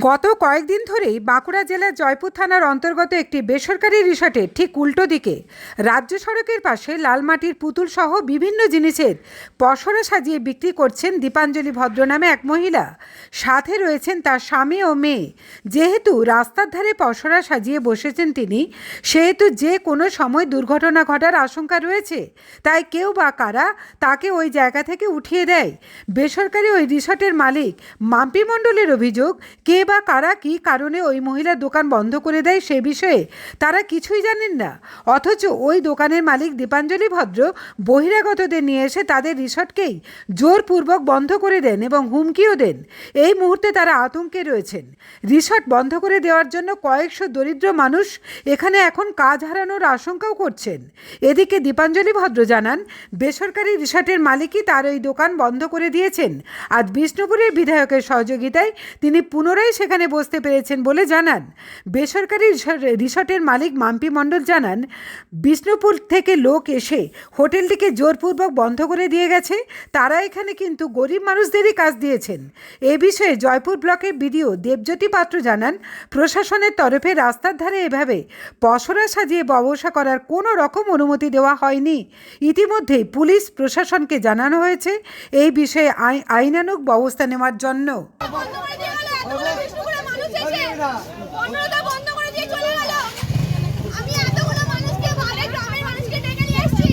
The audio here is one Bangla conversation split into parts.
গত কয়েকদিন ধরেই বাঁকুড়া জেলার জয়পুর থানার অন্তর্গত একটি বেসরকারি রিসর্টের ঠিক উল্টো দিকে রাজ্য সড়কের পাশে লাল মাটির পুতুল সহ বিভিন্ন জিনিসের পসরা সাজিয়ে বিক্রি করছেন দীপাঞ্জলি ভদ্র নামে এক মহিলা। সাথে রয়েছেন তার স্বামী ও মেয়ে। যেহেতু রাস্তার ধারে পসরা সাজিয়ে বসেছেন তিনি, সেহেতু যে কোনো সময় দুর্ঘটনা ঘটার আশঙ্কা রয়েছে, তাই কেউ বা কারা তাকে ওই জায়গা থেকে উঠিয়ে দেয়। বেসরকারি ওই রিসর্টের মালিক মাম্পি মণ্ডলের অভিযোগ, কে বা কারা কী কারণে ওই মহিলার দোকান বন্ধ করে দেয় সে বিষয়ে তারা কিছুই জানেন না। অথচ ওই দোকানের মালিক দীপাঞ্জলি ভদ্র বহিরাগতদের নিয়ে এসে তাদের রিসর্টকেই জোরপূর্বক বন্ধ করে দেন এবং হুমকিও দেন। এই মুহূর্তে তারা আতঙ্কে রয়েছেন। রিসর্ট বন্ধ করে দেওয়ার জন্য কয়েকশো দরিদ্র মানুষ এখানে এখন কাজ হারানোর আশঙ্কাও করছেন। এদিকে দীপাঞ্জলি ভদ্র জানান, বেসরকারি রিসর্টের মালিকই তার ওই দোকান বন্ধ করে দিয়েছেন। আজ বিষ্ণুপুরের বিধায়কের সহযোগিতায় তিনি পুনরায় সেখানে বসতে পেরেছেন বলে জানান। বেসরকারি রিসর্ট- রিসর্টের মালিক মাম্পি মণ্ডল জানান, বিষ্ণুপুর থেকে লোক এসে হোটেলটিকে জোরপূর্বক বন্ধ করে দিয়ে গেছে। তারা এখানে কিন্তু গরিব মানুষদেরই কাজ দিয়েছেন। এ বিষয়ে জয়পুর ব্লকের বিডিও দেবজ্যোতি পাত্র জানান, প্রশাসনের তরফে রাস্তার ধারে এভাবে পসরা সাজিয়ে ব্যবসা করার কোনো রকম অনুমতি দেওয়া হয়নি। ইতিমধ্যেই পুলিশ প্রশাসনকে জানানো হয়েছে। এই বিষয়ে আই- আইনানুগ ব্যবস্থা নেওয়ার জন্য। বন্ধ করে দিয়ে গেল এতগুলো বিষ্ণুপুরে মানুষ এসে পনেরোটা বন্ধ করে দিয়ে চলে গেল আমি এতগুলো মানুষকে বাইরে গ্রামের মানুষকে ডেকে নিয়ে এসেছি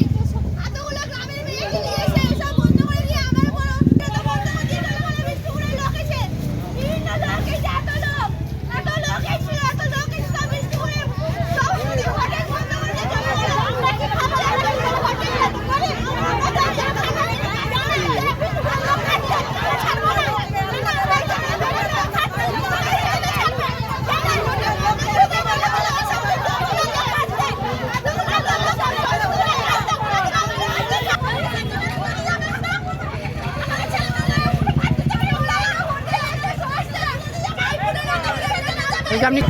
এতগুলো গ্রামের মেয়েকে নিয়ে এসে সব বন্ধ করে দিয়ে আমার উপর অত্যাচার বন্ধ করে দিয়ে চলে গেল বিষ্ণুপুরের লোক এসে বিভিন্ন লোক এসে এত লোক এত লোক এসেছিল এত লোক এসে সব বিষ্ণুপুরে সব হোটেল বন্ধ করে দিয়ে চলে গেল আমরা কি খাব হোটেল যে আপনি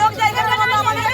লোক জায়গাটা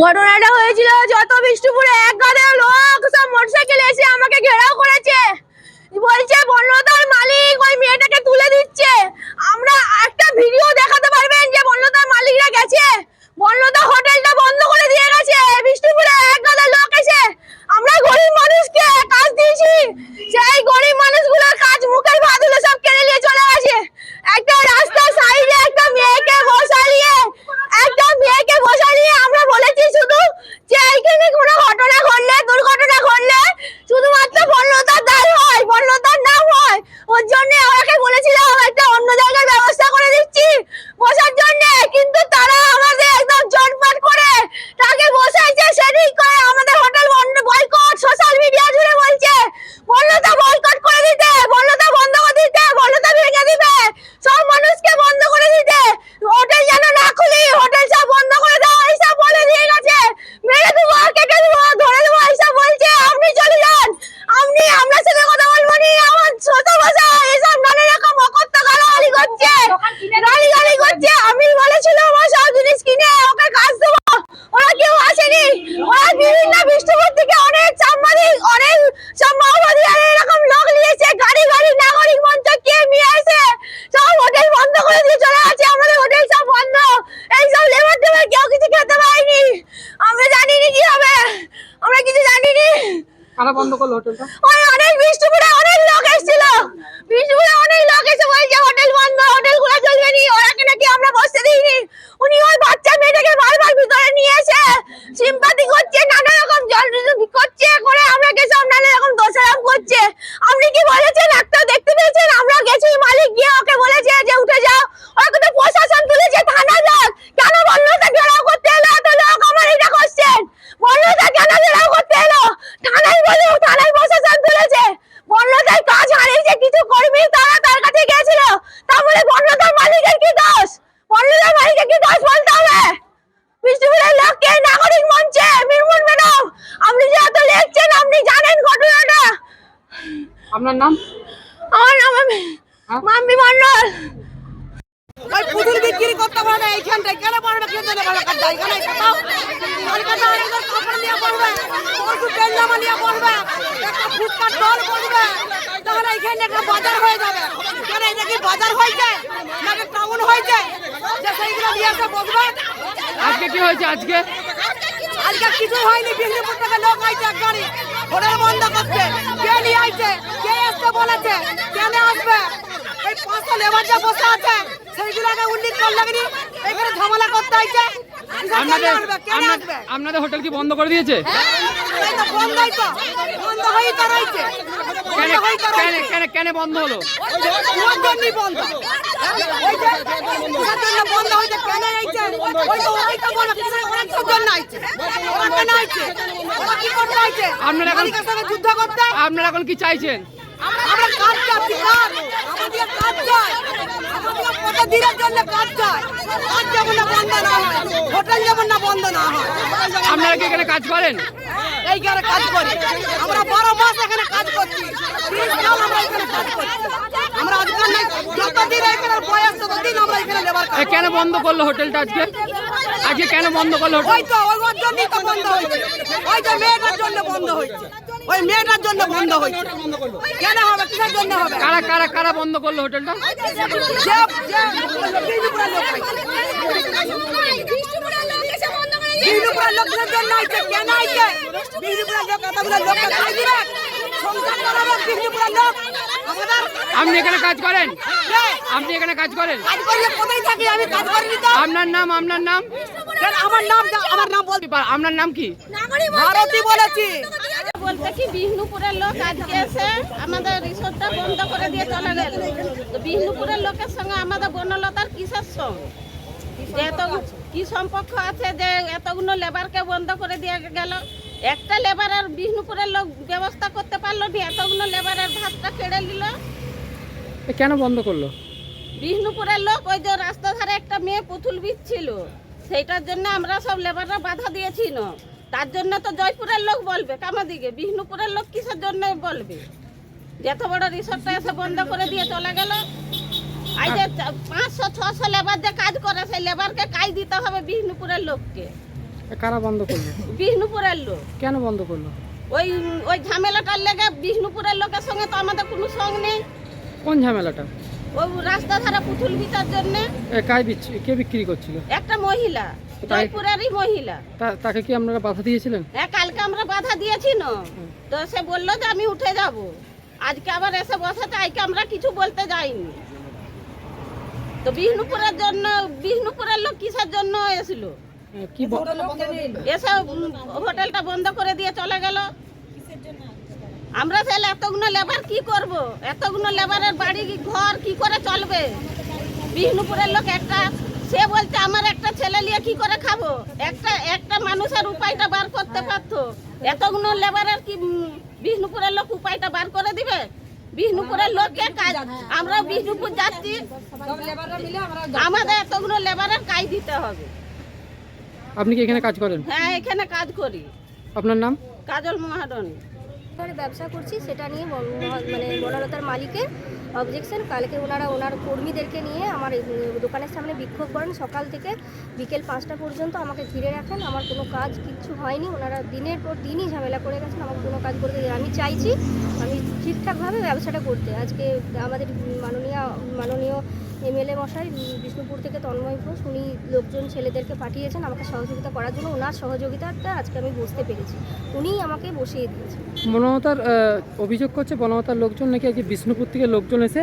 ঘটনাটা হয়েছিল যত বিষ্ণুপুরে, এক গাদা লোক সব মোটরসাইকেল এসে আমাকে ঘেরাও করেছে। বলছে বন্যতার মালিক, ওই মেয়েটাকে তুলে দিচ্ছে। আমরা একটা ভিডিও দেখাতে পারবেন যে বন্যতার মালিকরা গেছে? বন্যতা হোটেলটা বন্ধ করে দিয়ে গেছে। বিষ্ণুপুরে এক গাদা লোক এসে আমরা গরিব মানুষকে কাজ দিয়েছি। সেই গরিব মানুষগুলোর কাজ মুখের ভাতগুলো সব কেড়ে নিয়ে চলে গেছে একটা রাস্তার সাইডে একটা মেয়েকে বসালিয়ে একটা মেয়েকে বসালিয়ে আমরা বলেছি শুধু যে এইখানে কোনো ঘটনা ঘটলে দুর্ঘটনা ঘটলে শুধুমাত্র বন্যতার দায় হয় বন্যতার নাম হয় ওর জন্য ওনাকে বলেছিলাম একটা অন্য জায়গায় ব্যবস্থা করে দিচ্ছি বসার জন্য কিন্তু তারা আমাদের একদম জটপাট করে তাকে বসাইছে সেদিক করে আমাদের হোটেল বন্ধ বয়কট সোশ্যাল মিডিয়া জুড়ে বলছে বন্যতা বয়কট করে দিতে বন্যতা বন্ধ করে দিতে বন্যতা ভেঙে দিবে সব মানুষকে বন্ধ করে দিতে হোটেল যেন না খুলি হোটেল সব বন্ধ করে দাও এইসব বলে দিয়ে গেছে মেরে দেবো কেটে দেবো ধরে দেবো এইসব বলছে আপনি চলে যান আপনি আপনার সাথে কথা বলব নি আমার ছোট ভাষা এসব নানা রকম অকথ্য গালাগালি করছে গালি গালি করছে যেতে পারিনি আমরা জানিনি কি হবে আমরা কিছু জানিনি কারা বন্ধ করল হোটেলটা ওই অনেক বৃষ্টি অনেক লোক এসেছিল বিষ্ণুপুরে অনেক লোক এসে বলছে হোটেল বন্ধ হোটেল খোলা চলবে নি ওরাকে নাকি আমরা বসতে দিইনি উনি ওই বাচ্চা মেয়েটাকে বারবার ভিতরে নিয়ে এসে সিম্পাতি করছে নানা রকম জল করছে করে আমরাকে সব নানা রকম দোষারোপ করছে আপনি কি বলেছেন একটা দেখতে পেয়েছেন আমরা গেছি মালিক গিয়ে ওকে বলেছে যে উঠে যাও ওকে তো প্রশাসন তুলেছে থানা লোক কেন বন্যতা ঘেরাও করতে এলো এত লোক আমার এটা কোশ্চেন বন্যতা কেন ঘেরাও করতে এলো থানায় বলে থানায় প্রশাসন তুলেছে বন্যতার কাজ হারিয়েছে কিছু কর্মী তারা তার কাছে গেছিল তাহলে বন্যতার মালিকের কি দোষ বন্যতার মালিকের কি দোষ বলতে হবে বিষ্ণুপুরের লোককে নাগরিক মঞ্চে মিরমুন ম্যাডাম আপনি যেহেতু লিখছেন আপনি জানেন ঘটনাটা আপনার নাম আমার নাম হ্যাঁ? মাম্মি মন্ডল ওই পুতুল বিক্রি করতে এইখানটায় কেন পারবে কেন দেবে কলকাতা এখানে কোথাও কলকাতা অনেকজন কাপড় নিয়ে পড়বে পশু তেল জামা নিয়ে পড়বে একটা ফুটপাত দল করবে তাহলে এইখানে একটা বাজার হয়ে যাবে। কেন এটা কি বাজার হয়েছে নাকি টাউন হয়েছে যে সেইগুলো নিয়ে এসে বসবে? আজকে কি হয়েছে আজকে? আজকে কিছু হয়নি বিষ্ণুপুর থেকে লোক আইছে এক গাড়ি। হোটেল বন্ধ করতে কে নিয়ে আইছে? কে আসতে বলেছে? কেন আসবে? এই পাঁচশো লেবার যা বসে আছে সেইগুলোকে উল্লেখ কর লাগনি। এখানে ঝামেলা করতে আইছে। আপনাদের আপনাদের হোটেল কি বন্ধ করে দিয়েছে? রয়েছে। কেন বন্ধ হলো? আপনারা এখন- যুদ্ধ করতে? আপনারা এখন কি চাইছেন? আমরা কাজ চাচ্ছি আমাদের কাজ চাই আমাদের প্রতিদিনের জন্য কাজ চাই কাজ যেমন না বন্ধ না হয়। হোটেল যেমন না বন্ধ না হয়। আপনারা কি এখানে কাজ করেন? এইখানে কাজ করি। আমরা বারো মাস এখানে কাজ করছি। আমরা এখানে কাজ করছি। আমরা আজকাল যতদিন এখানে বয়স ততদিন আমরা এখানে লেবার কেন বন্ধ করল হোটেলটা আজকে? আজকে কেন বন্ধ করল হোটেল? ওই তো ওই জন্যই তো বন্ধ হয়েছে। ওই যে মেয়েটার জন্য বন্ধ হয়েছে। ওই মেয়েটার জন্য বন্ধ হয়েছে। কেন হবে? কিসের জন্য হবে? কারা কারা কারা বন্ধ করল হোটেলটা? যে যে বিজুপুরের লোক আইছে। বিজুপুরের লোকদের জন্য আইছে কেন আইছে? বিজুপুরের লোক এতগুলো লোককে খাই দিবে? সংসার চালাবে বিজুপুরের লোক। আপনি এখানে কাজ করেন? আপনি এখানে কাজ করেন? কোথায় থাকি আমি কাজ আপনার নাম আপনার নাম? আমার নাম আমার নাম বলবি আপনার নাম কি? ভারতী বলেছি। বলতে কি বিষ্ণুপুরের লোক আজকে এসে আমাদের রিসোর্টটা বন্ধ করে দিয়ে চলে গেল। তো বিষ্ণুপুরের লোকের সঙ্গে আমাদের বনলতার কিসের সঙ্গ? যে এত কি সম্পর্ক আছে যে এতগুলো লেবারকে বন্ধ করে দিয়ে গেল? একটা লেবারের বিষ্ণুপুরের লোক ব্যবস্থা করতে পারল না এতগুলো লেবারের ভাতটা কেড়ে নিল। কেন বন্ধ করল? বিষ্ণুপুরের লোক ওই যে রাস্তা ধারে একটা মেয়ে পুতুল বিচ্ছিল সেইটার জন্য আমরা সব লেবাররা বাধা দিয়েছি না। তার জন্য তো জয়পুরের লোক বলবে কামাদিকে। বিষ্ণুপুরের লোক কিসের জন্য বলবে? যত বড় রিসোর্টটা এসে বন্ধ করে দিয়ে চলে গেল। এই যে পাঁচশো ছশো লেবার যে কাজ করে সেই লেবারকে কাজ দিতে হবে বিষ্ণুপুরের লোককে। এ, কারা বন্ধ করল? বিষ্ণুপুরের লোক। কেন বন্ধ করল? ওই ওই ঝামেলাটার লেগে বিষ্ণুপুরের লোকের সঙ্গে তো আমাদের কোনো সঙ্গ নেই। কোন ঝামেলাটা? ওই রাস্তা ধারে পুতুল বিটার জন্যে। এ, কায় বিচ্ছি কে বিক্রি করছিল? একটা মহিলা? জয়পুরেরই মহিলা। তাকে কি আপনারা বাধা দিয়েছিলেন? হ্যাঁ কালকে আমরা বাধা দিয়েছি না তো সে বলল যে আমি উঠে যাব। আজকে আবার এসে বসেছে আজকে আমরা কিছু বলতে যাইনি। তো বিষ্ণুপুরের জন্য বিষ্ণুপুরের লোক কিসের জন্য এসলো কি এসে হোটেলটা বন্ধ করে দিয়ে চলে গেল। আমরা তাহলে এতগুলো লেবার কি করব? এতগুলো লেবারের বাড়ি ঘর কি করে চলবে? বিষ্ণুপুরের লোক একটা সে বলছে আমার একটা ছেলে নিয়ে কি করে খাব? একটা একটা মানুষের উপায়টা বার করতে পারতো। এতগুলো লেবারের কি বিষ্ণুপুরের লোক উপায়টা বার করে দিবে? বিষ্ণুপুরের লোককে কাজ আমরা বিষ্ণুপুর যাচ্ছি। আমাদের এতগুলো লেবারের কাজ দিতে হবে। আপনি কি এখানে কাজ করেন? হ্যাঁ এখানে কাজ করি। আপনার নাম? কাজল মহারণী। ব্যবসা করছি সেটা নিয়ে মানে বনলতার মালিকের। অবজেকশন কালকে ওনারা, ওনার কর্মীদেরকে নিয়ে আমার দোকানের সামনে বিক্ষোভ করেন। সকাল থেকে বিকেল পাঁচটা পর্যন্ত আমাকে ঘিরে রাখেন। আমার কোনো কাজ কিচ্ছু হয়নি। ওনারা দিনের পর দিনই ঝামেলা করে গেছেন। আমার কোনো কাজ করতে। আমি চাইছি আমি ঠিকঠাকভাবে ব্যবসাটা করতে। আজকে আমাদের মাননীয় মাননীয় এমএলএ মশাই বিষ্ণুপুর থেকে তন্ময় ঘোষ উনি লোকজন ছেলেদেরকে পাঠিয়েছেন আমাকে সহযোগিতা করার জন্য। ওনার সহযোগিতাটা আজকে আমি বসতে পেরেছি। উনিই আমাকে বসিয়ে দিয়েছেন। বনমতার অভিযোগ করছে বনমতার লোকজন নাকি আজকে বিষ্ণুপুর থেকে লোকজন এসে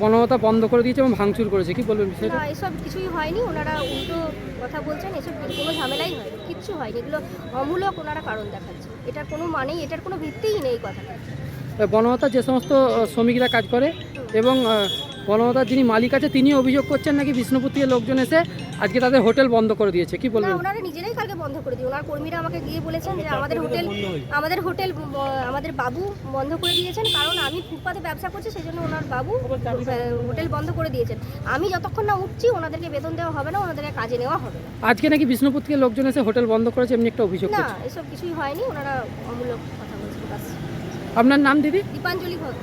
বনমতা বন্ধ করে দিয়েছে এবং ভাঙচুর করেছে। কি বলবেন বিষয়টা? না এসব কিছুই হয়নি। ওনারা উল্টো কথা বলছেন এসব কোনো ঝামেলাই হয়নি কিচ্ছু হয়নি। এগুলো অমূলক ওনারা কারণ দেখাচ্ছে। এটার কোনো মানেই এটার কোনো ভিত্তিই নেই কথাটা। বনমতার যে সমস্ত শ্রমিকরা কাজ করে এবং আহ, যিনি মালিক আছে তিনি অভিযোগ করছেন নাকি বিষ্ণুপুর থেকে লোকজন এসে আজকে তাদের হোটেল বন্ধ করে দিয়েছে? কি বলবেন? ওনারা নিজেরাই কালকে বন্ধ করে দিয়ে ওনার কর্মীরা আমাকে গিয়ে বলেছেন যে আমাদের হোটেল আমাদের হোটেল আমাদের বাবু বন্ধ করে দিয়েছেন। কারণ আমি ফুটপাতে ব্যবসা করছি সেই জন্য ওনার বাবু হোটেল বন্ধ করে দিয়েছেন। আমি যতক্ষণ না উঠছি ওনাদেরকে বেতন দেওয়া হবে না ওনাদেরকে কাজে নেওয়া হবে না। আজকে নাকি বিষ্ণুপুর থেকে লোকজন এসে হোটেল বন্ধ করেছে এমনি একটা অভিযোগ না এসব কিছুই হয়নি ওনারা অমূলক কথা বলছেন আপনার নাম দিদি? দীপাঞ্জলি ভদ্র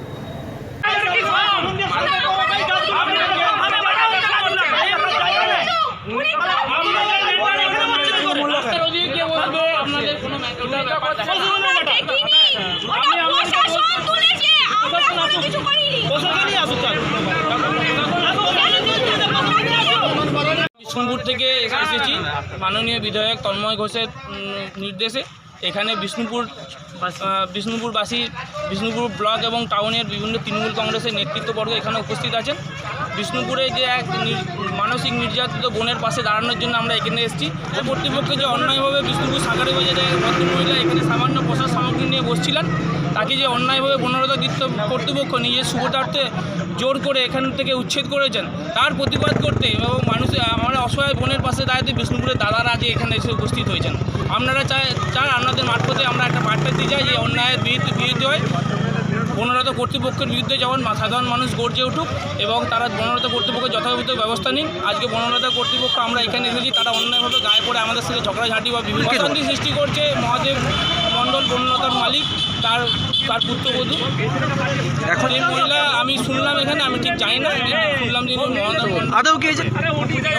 বিষ্ণুপুর থেকে এসে- এসেছি। মাননীয় বিধায়ক তন্ময় ঘোষের নির্দেশে। এখানে বিষ্ণুপুর বিষ্ণুপুরবাসী বিষ্ণুপুর ব্লক এবং টাউনের বিভিন্ন তৃণমূল কংগ্রেসের নেতৃত্ববর্গ এখানে উপস্থিত আছেন। বিষ্ণুপুরে যে এক মানসিক নির্যাতিত বোনের পাশে দাঁড়ানোর জন্য আমরা এখানে এসেছি। কর্তৃপক্ষ যে অন্যায়ভাবে বিষ্ণুপুর সাগরে বাজারে ভদ্রমহিলা এখানে সামান্য পোশাক সামগ্রী নিয়ে বসছিলেন। তাকে যে অন্যায়ভাবে বনরতা দিত্য কর্তৃপক্ষ নিজের সুবিধার্থে জোর করে এখান থেকে উচ্ছেদ করেছেন, তার প্রতিবাদ করতে এবং মানুষের আমরা অসহায় বোনের পাশে দাঁড়াতে বিষ্ণুপুরের দাদারা আজ এখানে এসে উপস্থিত হয়েছেন। আপনারা চাই চান আপনাদের মারফতে আমরা একটা বার্তা দিতে চাই যে অন্যায়ের বিরুদ্ধে হয়। বনরত কর্তৃপক্ষের বিরুদ্ধে যেমন সাধারণ মানুষ গর্জে উঠুক এবং তারা বনরত কর্তৃপক্ষের যথাযথ ব্যবস্থা নিন, আজকে বনরতা কর্তৃপক্ষ আমরা এখানে এসেছি, তারা অন্যায়ভাবে গায়ে পড়ে আমাদের সাথে ঝগড়াঝাঁটি বা বিভিন্ন সৃষ্টি করছে। মহাদেব মণ্ডল বনলতার মালিক। তার তার পুত্রবধূ। এখন এই মহিলা আমি শুনলাম এখানে আমি ঠিক জানি না শুনলাম যে আদৌ কি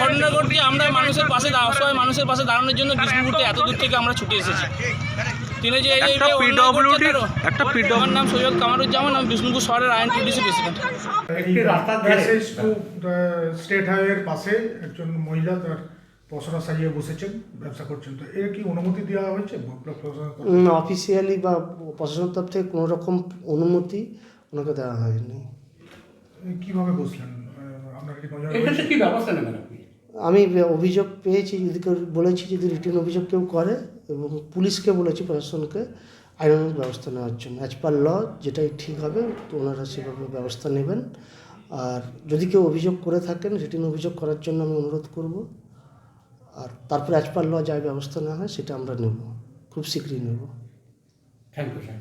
ঘটনা ঘটছে আমরা মানুষের পাশে অসহায় মানুষের পাশে দাঁড়ানোর জন্য বিষ্ণুপুরতে এত দূর থেকে আমরা ছুটে এসেছি। তিনি যে একটা একটা আমার নাম সৈয়দ কামারুজ্জামান আমি বিষ্ণুপুর শহরের আইন টিডিসি প্রেসিডেন্ট। একটি রাস্তার এসএস স্টেট হাইওয়ের পাশে একজন মহিলা তার পসরা সাজিয়ে বসেছেন ব্যবসা করছেন। তো এর কি অনুমতি দেওয়া হয়েছে? ব্লক অফিসিয়ালি বা প্রশাসন তরফ থেকে কোনো রকম অনুমতি ওনাকে দেওয়া হয়নি। কীভাবে বসলেন? আপনার কি ব্যবস্থা নেবেন আপনি? আমি অভিযোগ পেয়েছি যদি কেউ বলেছি যদি রিটার্ন অভিযোগ কেউ করে এবং পুলিশকে বলেছি প্রশাসনকে আইনানুগ ব্যবস্থা নেওয়ার জন্য। অ্যাজ পার ল যেটাই ঠিক হবে তো ওনারা সেভাবে ব্যবস্থা নেবেন। আর যদি কেউ অভিযোগ করে থাকেন রিটার্ন অভিযোগ করার জন্য আমি অনুরোধ করব। আর তারপরে অ্যাজ পার ল যা ব্যবস্থা নেওয়া হয়, সেটা আমরা নেব। খুব শীঘ্রই নেব। Thank you sir